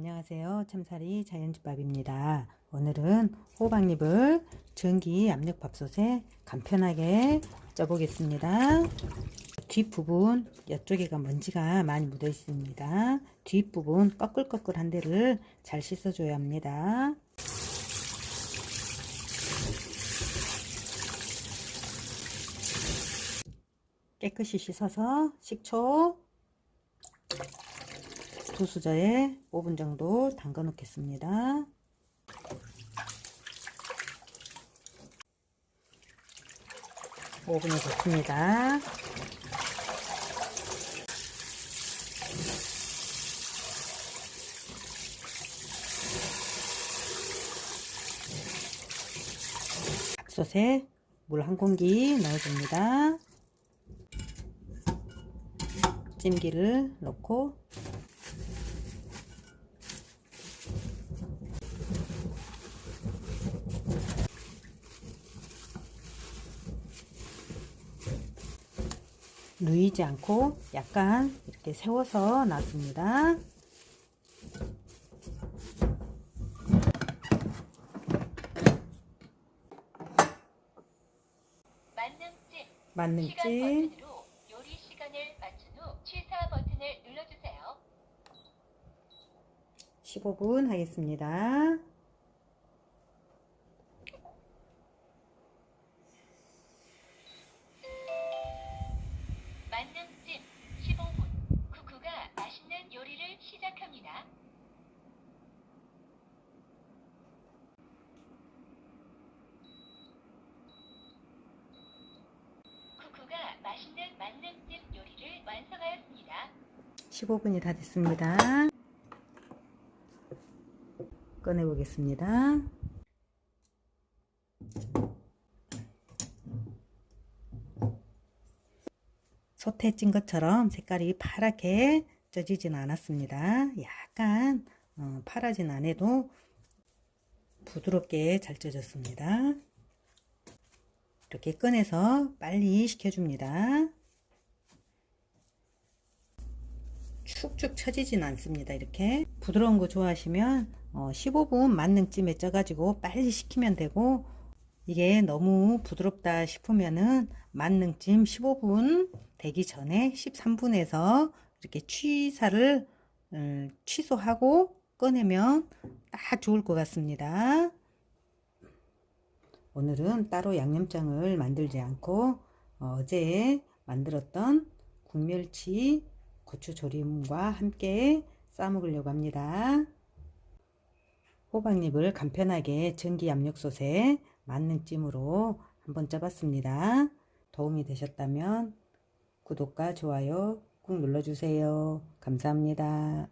안녕하세요. 참사리 자연집밥입니다. 오늘은 호박잎을 전기 압력밥솥에 간편하게 쪄보겠습니다. 뒷부분 이쪽에가 먼지가 많이 묻어 있습니다. 뒷부분 꺼끌꺼끌한 데를 잘 씻어줘야 합니다. 깨끗이 씻어서 식초 두 수저에 5분 정도 담가 놓겠습니다. 오분이 됐습니다. 밥솥에 물 한 공기 넣어줍니다. 찜기를 넣고 누이지 않고 약간 이렇게 세워서 놨습니다. 만능찜 버튼으로 요리 시간을 맞춘 후 취사 버튼을 눌러주세요. 15분 하겠습니다. 만능찜 15분 쿠쿠가 맛있는 요리를 시작합니다. 쿠쿠가 맛있는 만능찜 요리를 완성하였습니다. 15분이 다 됐습니다. 꺼내 보겠습니다. 솥에 찐 것처럼 색깔이 파랗게 쪄지진 않았습니다. 약간 어, 파라진 않아도 부드럽게 잘 쪄졌습니다. 이렇게 꺼내서 빨리 식혀줍니다. 축축 처지진 않습니다. 이렇게 부드러운 거 좋아하시면 어, 15분 만능찜에 쪄가지고 빨리 식히면 되고 이게 너무 부드럽다 싶으면은 만능찜 15분 되기 전에 13분에서 이렇게 취사를 음, 취소하고 꺼내면 딱 좋을 것 같습니다. 오늘은 따로 양념장을 만들지 않고 어, 어제 만들었던 국멸치 고추 조림과 함께 싸먹으려고 합니다. 호박잎을 간편하게 전기 압력솥에 맞는 찜으로 한번 쪄봤습니다. 도움이 되셨다면 구독과 좋아요 꾹 눌러주세요. 감사합니다.